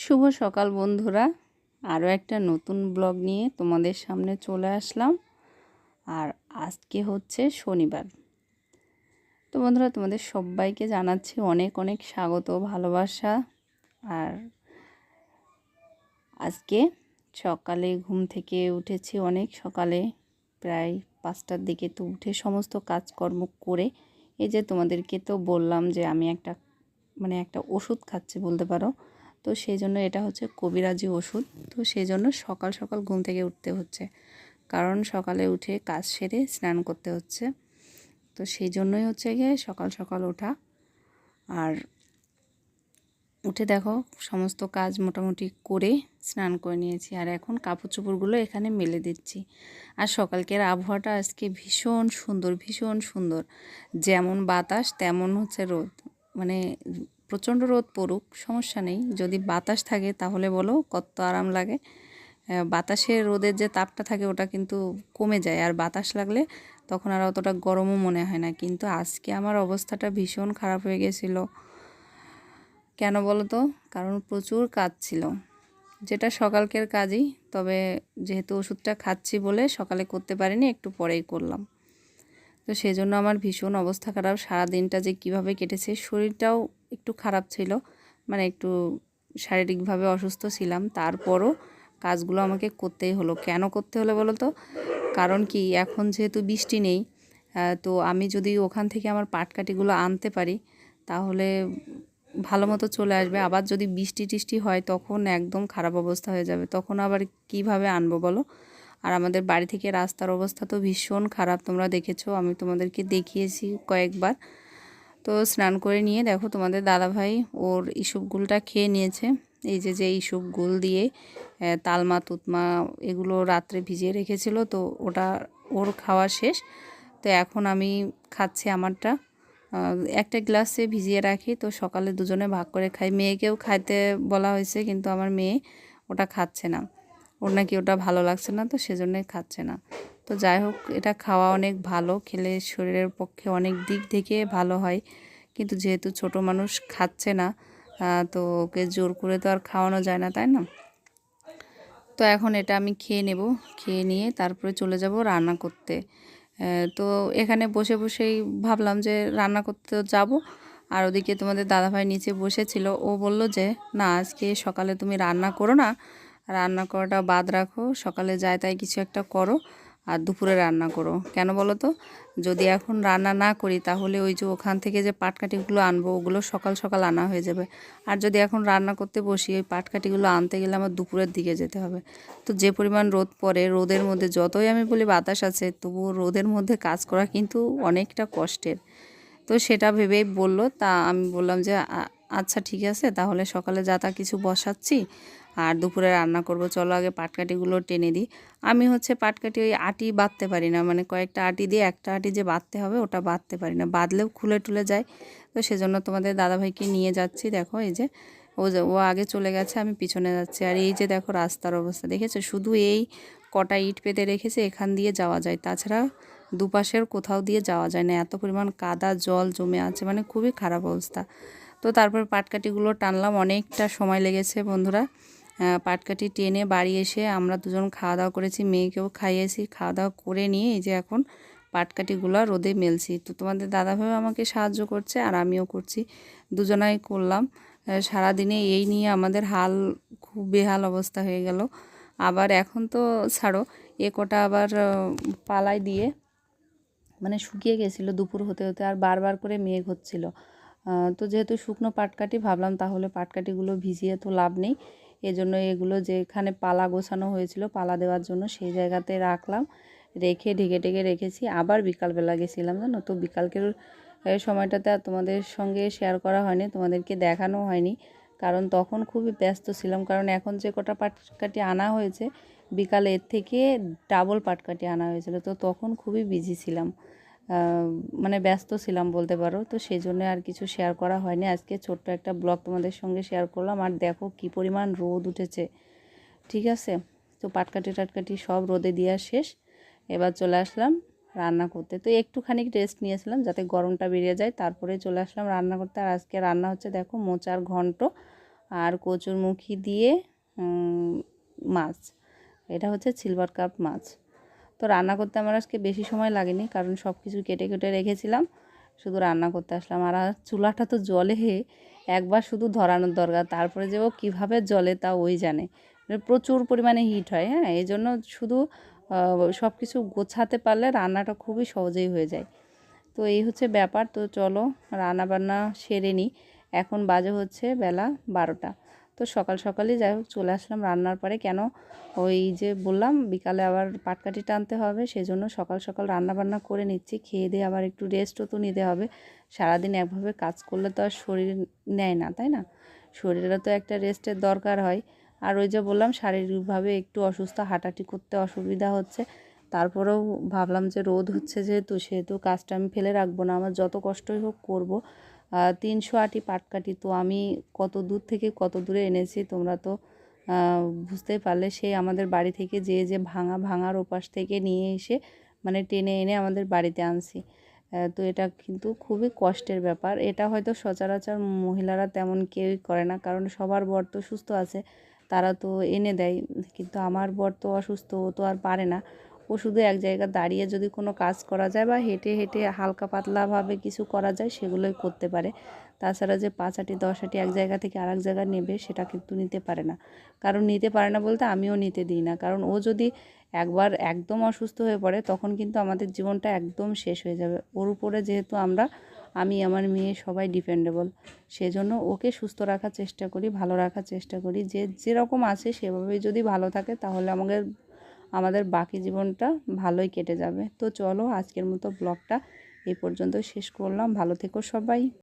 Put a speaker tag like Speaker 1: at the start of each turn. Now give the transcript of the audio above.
Speaker 1: শুভ সকাল বন্ধুরা। আরও একটা নতুন ব্লগ নিয়ে তোমাদের সামনে চলে আসলাম। আর আজকে হচ্ছে শনিবার। তো বন্ধুরা, তোমাদের সবাইকে জানাচ্ছি অনেক অনেক স্বাগত, ভালোবাসা। আর আজকে সকালে ঘুম থেকে উঠেছি অনেক সকালে। প্রায় পাঁচটার দিকে তো উঠে সমস্ত কাজকর্ম করে এই যে তোমাদেরকে তো বললাম যে আমি একটা মানে একটা ওষুধ খাচ্ছি বলতে পারো। তো সেই জন্য এটা হচ্ছে কবিরাজি ওষুধ। তো সেই জন্য সকাল সকাল ঘুম থেকে উঠতে হচ্ছে। কারণ সকালে উঠে কাজ সেরে স্নান করতে হচ্ছে। তো সেই জন্যই হচ্ছে গিয়ে সকাল সকাল ওঠা। আর উঠে দেখো সমস্ত কাজ মোটামুটি করে স্নান করে নিয়েছি। আর এখন কাপড় চোপড়গুলো এখানে মেলে দিচ্ছি। আর সকালকের আবহাওয়াটা আজকে ভীষণ সুন্দর ভীষণ সুন্দর। যেমন বাতাস, তেমন হচ্ছে রোদ। মানে প্রচণ্ড রোদ পড়ুক, সমস্যা নেই। যদি বাতাস থাকে তাহলে বলো, কত আরাম লাগে। বাতাসে রোদের যে তাপটা থাকে ওটা কিন্তু কমে যায়। আর বাতাস লাগলে তখন আর অতটা গরমও মনে হয় না। কিন্তু আজকে আমার অবস্থাটা ভীষণ খারাপ হয়ে গেছিল। কেন বলো তো? কারণ প্রচুর কাজ ছিল। যেটা সকালকের কাজই, তবে যেহেতু ওষুধটা খাচ্ছি বলে সকালে করতে পারিনি, একটু পরেই করলাম। তো সেই জন্য আমার ভীষণ অবস্থা খারাপ। সারা দিনটা যে কীভাবে কেটেছে, শরীরটাও একটু খারাপ ছিল মানে একটু শারীরিকভাবে অসুস্থ ছিলাম। তারপরও কাজগুলো আমাকে করতেই হলো। কেন করতে হলো বলো তো? কারণ কি, এখন যেহেতু বৃষ্টি নেই তো আমি যদি ওখান থেকে আমার পাটকাঠিগুলো আনতে পারি, তাহলে ভালো মতো চলে আসবে। আবার যদি বৃষ্টি টিষ্টি হয়, তখন একদম খারাপ অবস্থা হয়ে যাবে। তখন আবার কীভাবে আনব বলো? আর আমাদের বাড়ি থেকে রাস্তার অবস্থা তো ভীষণ খারাপ, তোমরা দেখেছ, আমি তোমাদেরকে দেখিয়েছি কয়েকবার। তো স্নান করে নিয়ে দেখো, তোমাদের দাদাভাই ওর ইসুপগুলটা খেয়ে নিয়েছে। এই যে যে ইসুপগুল দিয়ে তালমা, তুতমা এগুলো রাত্রে ভিজিয়ে রেখেছিল, তো ওটা ওর খাওয়া শেষ। তো এখন আমি খাচ্ছি আমারটা। একটা গ্লাসে ভিজিয়ে রাখি, তো সকালে দুজনে ভাগ করে খাই। মেয়েকেও খাইতে বলা হয়েছে, কিন্তু আমার মেয়ে ওটা খাচ্ছে না। ওর নাকি ওটা ভালো লাগছে না, তো সেজন্যই খাচ্ছে না। তো যাই হোক, এটা খাওয়া অনেক ভালো, খেলে শরীরের পক্ষে অনেক দিক থেকে ভালো হয়। কিন্তু যেহেতু ছোট মানুষ খাচ্ছে না তো ওকে জোর করে তো আর খাওয়ানো যায় না, তাই না? তো এখন এটা আমি খেয়ে নেব, খেয়ে নিয়ে তারপরে চলে যাব রান্না করতে। তো এখানে বসে বসেই ভাবলাম যে রান্না করতে যাব। আর ওদিকে তোমাদের দাদাভাই নিচে বসেছিল, ও বলল যে, না, আজকে সকালে তুমি রান্না করো না রান্না করাটা বাদ রাখো। সকালে যায় তাই কিছু একটা করো আর দুপুরে রান্না করো। কেন বলো তো? যদি এখন রান্না না করি, তাহলে ওই যে ওখান থেকে যে পাটকাঠিগুলো আনব, ওগুলো সকাল সকাল আনা হয়ে যাবে। আর যদি এখন রান্না করতে বসি, ওই পাটকাঠিগুলো আনতে গেলে আমার দুপুরের দিকে যেতে হবে। তো যে পরিমাণ রোদ পড়ে, রোদের মধ্যে যতই আমি বলি বাতাস আছে, তবুও রোদের মধ্যে কাজ করা কিন্তু অনেকটা কষ্টের। তো সেটা ভেবেই বলল। তা আমি বললাম যে আচ্ছা ঠিক আছে, তাহলে সকালে যা তা কিছু বসাচ্ছি আর দুপুরে রান্না করব। চলো আগে পাটকাঠিগুলো টেনে দিই। আমি হচ্ছে পাটকাঠি ওই আটি বাঁধতে পারি না মানে কয়েকটা আটি দিয়ে একটা আটি যে বাঁধতে হবে ওটা বাঁধতে পারি না, বাঁধলেও খুলে টুলে যায়। তো সেজন্য তোমাদের দাদাভাইকে নিয়ে যাচ্ছি, দেখো এই যে, ও ও আগে চলে গেছে, আমি পিছনে যাচ্ছি। আর এই যে দেখো রাস্তার অবস্থা, দেখেছ? শুধু এই কটা ইট পেতে রেখেছে, এখান দিয়ে যাওয়া যায়। তাছাড়া দুপাশের কোথাও দিয়ে যাওয়া যায় না, এত পরিমাণ কাদা জল জমে আছে মানে খুবই খারাপ অবস্থা। তো তারপর পাটকাঠিগুলো টানলাম, অনেকটা সময় লেগেছে বন্ধুরা। পাটকাঠি টেনে বাড়ি এসে আমরা দুজন খাওয়া দাওয়া করেছি, মেয়েকেও খাইয়েছি, খাওয়া দাওয়া করে নিয়ে এই যে এখন পাটকাঠিগুলো রোদে মেলছি। তো তোমাদের দাদাভাইও আমাকে সাহায্য করছে আর আমিও করছি, দুজনাই করলাম। সারাদিনে এই নিয়ে আমাদের হাল খুব বেহাল অবস্থা হয়ে গেল। আবার এখন তো ছাড়ো, এ কটা আবার পালাই দিয়ে মানে শুকিয়ে গেছিল দুপুর হতে হতে, আর বারবার করে মেঘ হচ্ছিল। তো যেহেতু শুকনো পাটকাঠি, ভাবলাম তাহলে পাটকাঠিগুলো ভিজিয়ে তো লাভ নেই। এজন্য এগুলো যেখানে পালা গোছানো হয়েছিল, পালা দেওয়ার জন্য সেই জায়গাতে রাখলাম। রেখে ঢেকে ঢেকে রেখেছি। আবার বিকালবেলা গেছিলাম, জানো তো? বিকালকের সময়টাতে আর তোমাদের সঙ্গে শেয়ার করা হয়নি, তোমাদেরকে দেখানো হয়নি। কারণ তখন খুবই ব্যস্ত ছিলাম, কারণ এখন যে কটা পাটকাটি আনা হয়েছে বিকালের থেকে ডাবল পাটকাটি আনা হয়েছিল। তো তখন খুবই বিজি ছিলাম। মানে ব্যস্ত ছিলাম বলতে পারো। তো সেই জন্য আর কিছু শেয়ার করা হয়নি। আজকে ছোট্ট একটা ব্লগ তোমাদের সঙ্গে শেয়ার করলাম। আর দেখো কি পরিমাণ রোদ উঠেছে। ঠিক আছে? তো পাটকাটি টাটকাটি সব রোদে দেওয়া শেষ। এবার চলে আসলাম রান্না করতে। তো একটুখানি রেস্ট নিয়েছিলাম যাতে গরমটা বেরিয়ে যায়। তারপরে চলে আসলাম রান্না করতে। আর আজকে রান্না হচ্ছে দেখো মোচার ঘন্ট আর কচুরমুখী দিয়ে মাছ। এটা হচ্ছে সিলভার কাপ মাছ। তো রান্না করতে আমার আজকে বেশি সময় লাগেনি, কারণ সব কিছু কেটে কেটে রেখেছিলাম। শুধু রান্না করতে আসলাম। আর চুলাটা তো জলে হে, একবার শুধু ধরানোর দরকার। তারপরে যে ও কীভাবে জলে তা ওই জানে। মানে প্রচুর পরিমাণে হিট হয় হ্যাঁ? এই জন্য শুধু সব কিছু গোছাতে পারলে রান্নাটা খুবই সহজেই হয়ে যায়। তো এই হচ্ছে ব্যাপার। তো চলো রান্না বান্না সেরে নিই এখন বাজে হচ্ছে বেলা বারোটা। তো সকাল সকালই যাই হোক চলে আসলাম রান্নার পরে। কেন? ওই যে বললাম, বিকালে আবার পাটকাঠি টানতে হবে, সেজন্য সকাল সকাল রান্না বান্না করে নিচ্ছি। খেয়ে দিয়ে আবার একটু রেস্টও তো নিতে হবে। সারাদিন একভাবে কাজ করলে তো আর শরীর নেয় না, তাই না? শরীরে তো একটা রেস্টের দরকার হয়। আর ওই যে বললাম, শারীরিকভাবে একটু অসুস্থ হাঁটাটি করতে অসুবিধা হচ্ছে। তারপরেও ভাবলাম যে রোদ হচ্ছে যেহেতু, সেহেতু কাজটা আমি ফেলে রাখব না। আমার যত কষ্টই হোক করব। তিনশো আটি পাটকাঠি। তো আমি কত দূর থেকে কত দূরে এনেছি তোমরা তো আহ, বুঝতেই পারলে। সে আমাদের বাড়ি থেকে যে যে ভাঙা ভাঙার ওপাশ থেকে নিয়ে এসে মানে টেনে এনে আমাদের বাড়িতে আনছি। তো এটা কিন্তু খুবই কষ্টের ব্যাপার। এটা হয়তো সচরাচর মহিলারা তেমন কেউই করে না কারণ সবার বর তো সুস্থ আছে তারা তো এনে দেয়। কিন্তু আমার বর তো অসুস্থ ও তো আর পারে না। ও শুধু এক জায়গায় দাঁড়িয়ে যদি কোনো কাজ করা যায় বা হেঁটে হেঁটে হালকা পাতলাভাবে কিছু করা যায়, সেগুলোই করতে পারে। তাছাড়া যে পাঁচ আটি, দশ আটি এক জায়গা থেকে আরেক জায়গায় নেবে, সেটা কিন্তু নিতে পারে না। কারণ নিতে পারে না বলতে আমিও নিতে দিই না। কারণ ও যদি একবার একদম অসুস্থ হয়ে পড়ে, তখন কিন্তু আমাদের জীবনটা একদম শেষ হয়ে যাবে। ওর উপরে যেহেতু আমরা, আমি, আমার মেয়ে সবাই ডিপেন্ডেবল সেজন্য ওকে সুস্থ রাখার চেষ্টা করি, ভালো রাখার চেষ্টা করি। যে যেরকম আছে সেভাবেই যদি ভালো থাকে, তাহলে আমাদের আমাদের বাকি জীবনটা ভালোই কেটে যাবে। তো চলো আজকের মতো ব্লগটা এই পর্যন্ত শেষ করলাম। ভালো থেকো সবাই।